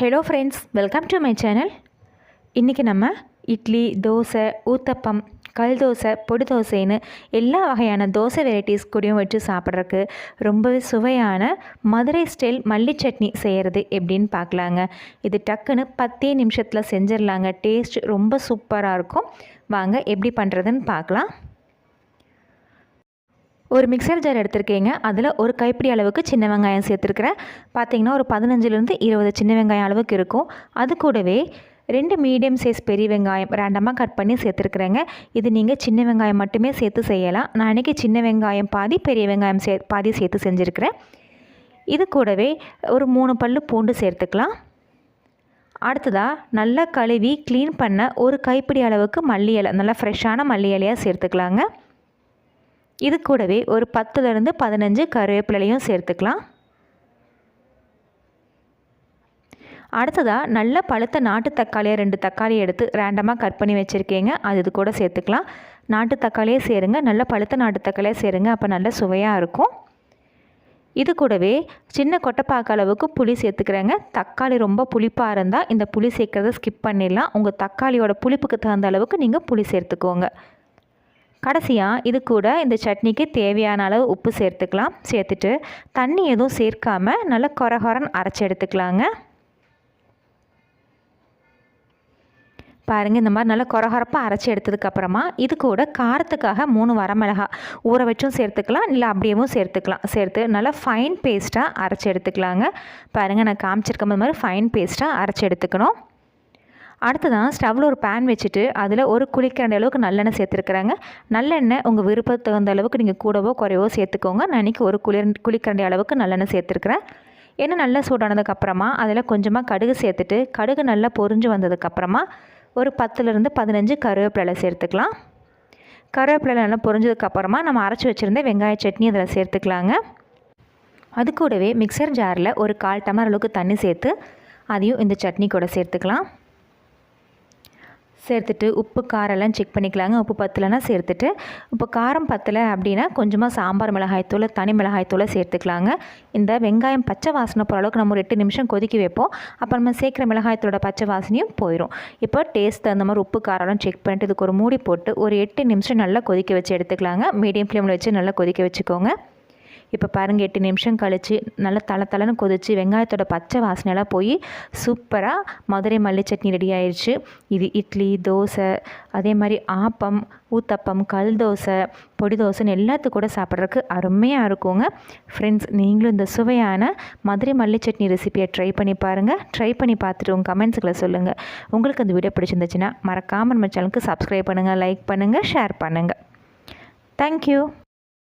Hello friends welcome to my channel இன்றைக்கி நம்ம இட்லி தோசை ஊத்தப்பம் கல் தோசை பொடி தோசைன்னு எல்லா வகையான தோசை வெரைட்டிஸ் கூடயும் வச்சு சாப்பிட்றதுக்கு ரொம்பவே சுவையான மதுரை ஸ்டைல் மல்லி சட்னி செய்கிறது எப்படின்னு பார்க்கலாங்க. இது டக்குன்னு பத்தே நிமிஷத்தில் செஞ்சிடலாங்க. டேஸ்ட் ரொம்ப சூப்பராக இருக்கும். வாங்க எப்படி பண்ணுறதுன்னு பார்க்கலாம். ஒரு மிக்சர் ஜார் எடுத்திருக்கீங்க. அதில் ஒரு கைப்பிடி அளவுக்கு சின்ன வெங்காயம் சேர்த்துருக்குறேன். பார்த்தீங்கன்னா ஒரு பதினஞ்சுலேருந்து இருபது சின்ன வெங்காயம் அளவுக்கு இருக்கும். அது கூடவே ரெண்டு மீடியம் சைஸ் பெரிய வெங்காயம் ரேண்டமாக கட் பண்ணி சேர்த்துருக்குறேங்க. இது நீங்கள் சின்ன வெங்காயம் மட்டுமே சேர்த்து செய்யலாம். நான் அன்றைக்கி சின்ன வெங்காயம் பாதி பெரிய வெங்காயம் சே பாதி சேர்த்து செஞ்சுருக்கிறேன். இது கூடவே ஒரு மூணு பல் பூண்டு சேர்த்துக்கலாம். அடுத்ததாக நல்லா கழுவி க்ளீன் பண்ண ஒரு கைப்பிடி அளவுக்கு மல்லி இலை நல்லா ஃப்ரெஷ்ஷான மல்லி இலையாக சேர்த்துக்கலாங்க. இது கூடவே ஒரு பத்துலேருந்து பதினஞ்சு கருவேப்பிலையும் சேர்த்துக்கலாம். அடுத்ததாக நல்ல பழுத்த நாட்டு தக்காளியை ரெண்டு தக்காளி எடுத்து ரேண்டமாக கட் பண்ணி வச்சுருக்கீங்க. அது இது கூட சேர்த்துக்கலாம். நாட்டு தக்காளியே சேருங்க. நல்ல பழுத்த நாட்டு தக்காளியே சேருங்க. அப்போ நல்ல சுவையாக இருக்கும். இது கூடவே சின்ன கொட்டைப்பாக்க அளவுக்கு புளி சேர்த்துக்கிறேங்க. தக்காளி ரொம்ப புளிப்பாக இருந்தால் இந்த புளி சேர்க்குறத ஸ்கிப் பண்ணிடலாம். உங்கள் தக்காளியோட புளிப்புக்கு தகுந்த அளவுக்கு நீங்கள் புளி சேர்த்துக்கோங்க. கடைசியாக இது கூட இந்த சட்னிக்கு தேவையான அளவு உப்பு சேர்த்துக்கலாம். சேர்த்துட்டு தண்ணி எதுவும் சேர்க்காமல் நல்லா கொரகொரன்னு அரைச்சி எடுத்துக்கலாங்க. பாருங்கள் இந்த மாதிரி நல்லா கொரகொரப்பாக அரைச்சி எடுத்ததுக்கப்புறமா இது கூட காரத்துக்காக மூணு வரமிளகா ஊற வச்சும் சேர்த்துக்கலாம் இல்லை அப்படியேவும் சேர்த்துக்கலாம். சேர்த்து நல்லா ஃபைன் பேஸ்ட்டாக அரைச்சி எடுத்துக்கலாங்க. பாருங்கள் நான் காமிச்சிருக்க மாதிரி ஃபைன் பேஸ்ட்டாக அரைச்சி எடுத்துக்கணும். அடுத்ததான் ஸ்டவ்வில் ஒரு பேன் வச்சுட்டு அதில் ஒரு குளிக்கிற அளவுக்கு நல்லெண்ணெய் சேர்த்துருக்குறாங்க. நல்லெண்ணெய் உங்கள் விருப்பத்துக்கு தகுந்த அளவுக்கு நீங்கள் கூடவோ குறைவோ சேர்த்துக்கோங்க. நான் இன்றைக்கி ஒரு குளிர் குளிக்கரண்டி அளவுக்கு நல்லெண்ணெய் சேர்த்துருக்குறேன். எண்ணெய் நல்லா சூடானதுக்கப்புறமா அதில் கொஞ்சமாக கடுகு சேர்த்துட்டு கடுகு நல்லா பொறிஞ்சு வந்ததுக்கப்புறமா ஒரு பத்துலேருந்து பதினஞ்சு கருவேப்பிலை சேர்த்துக்கலாம். கருவேப்பிலை நல்லா பொறிஞ்சதுக்கப்புறமா நம்ம அரைச்சி வச்சுருந்த வெங்காய சட்னி அதில் சேர்த்துக்கலாங்க. அது கூடவே மிக்சர் ஜாரில் ஒரு கால் டமர் அளவுக்கு தண்ணி சேர்த்து அதையும் இந்த சட்னி கூட சேர்த்துக்கலாம். சேர்த்துட்டு உப்பு காரெல்லாம் செக் பண்ணிக்கலாங்க. உப்பு பத்தலைன்னா சேர்த்துட்டு இப்போ காரம் பத்தலை அப்படின்னா கொஞ்சமாக சாம்பார் மிளகாய்த்தூள் தனி மிளகாய்த்தூளை சேர்த்துக்கலாங்க. இந்த வெங்காயம் பச்சை வாசனை போகிற அளவுக்கு நம்ம ஒரு எட்டு நிமிஷம் கொதிக்க வைப்போம். அப்போ நம்ம சேர்க்குற மிளகாயத்தோட பச்சை வாசனையும் போயிடும் இப்போ டேஸ்ட் தகுந்த மாதிரி உப்பு காரெல்லாம் செக் பண்ணிட்டு இதுக்கு ஒரு மூடி போட்டு ஒரு எட்டு நிமிஷம் நல்லா கொதிக்க வச்சு எடுத்துக்கலாங்க. மீடியம் ஃப்ளேமில் வச்சு நல்லா கொதிக்க வச்சுக்கோங்க. இப்போ பாருங்கள் எட்டு நிமிஷம் கழித்து நல்லா தலை தலைன்னு கொதித்து வெங்காயத்தோட பச்சை வாசனையெல்லாம் போய் சூப்பராக மதுரை மல்லி சட்னி ரெடி ஆயிடுச்சு இது இட்லி தோசை அதே மாதிரி ஆப்பம் ஊத்தப்பம் கல் தோசை பொடி தோசைன்னு எல்லாத்து கூட சாப்பிட்றதுக்கு அருமையாக இருக்குங்க. ஃப்ரெண்ட்ஸ் நீங்களும் இந்த சுவையான மதுரை மல்லி சட்னி ரெசிபியை ட்ரை பண்ணி பாருங்கள் ட்ரை பண்ணி பார்த்துட்டு உங்கள் கமெண்ட்ஸுக்குள்ள சொல்லுங்கள் உங்களுக்கு அந்த வீடியோ பிடிச்சிருந்துச்சுன்னா மறக்காமல் நம்ம சேனலுக்கு சப்ஸ்கிரைப் பண்ணுங்கள் லைக் பண்ணுங்கள் ஷேர் பண்ணுங்கள் தேங்க்யூ